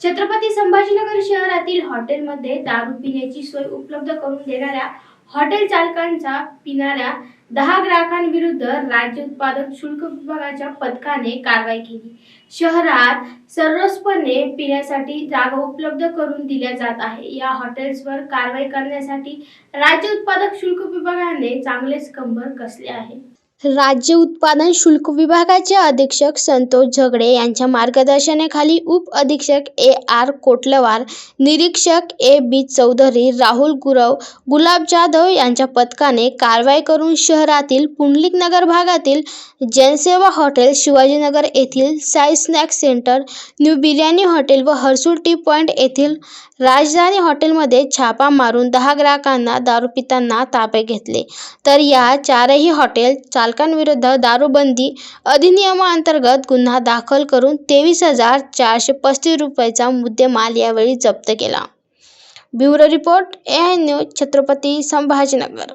छत्रपती संभाजीनगर शहरातील हॉटेलमध्ये दारू पिण्याची सोय उपलब्ध करून देणाऱ्या हॉटेल चालकांचा पिणाऱ्या दहा ग्राहकांविरुद्ध राज्य उत्पादक शुल्क विभागाच्या पथकाने कारवाई केली. शहरात सर्रासपणे पिण्यासाठी जागा उपलब्ध करून दिल्या जात आहे. या हॉटेल्सवर कारवाई करण्यासाठी राज्य उत्पादक शुल्क विभागाने चांगलेच कंबर कसले आहे? राज्य उत्पादन शुल्क विभागाचे अधीक्षक संतोष झगडे यांच्या मार्गदर्शनाखाली उप अधीक्षक ए आर कोटलवार निरीक्षक ए बी चौधरी राहुल गुरव गुलाब जाधव यांच्या पथकाने कारवाई करून शहरातील पुंडलिक नगर भागातील जनसेवा हॉटेल शिवाजीनगर येथील Sai snack center new biryani hotel व हर्सूल टी पॉइंट येथील राजधानी हॉटेलमध्ये छापा मारून दहा ग्राहकांना दारू पिताना ताब्यात घेतले. तर या चारही हॉटेल चाल मालकांविरुद्ध दारूबंदी अधिनियमाअंतर्गत गुन्हा दाखल करून तेवीस हजार चारशे पस्तीस रुपयाचा मुद्देमाल यावेळी जप्त केला. Bureau report A news Chhatrapati Sambhajinagar.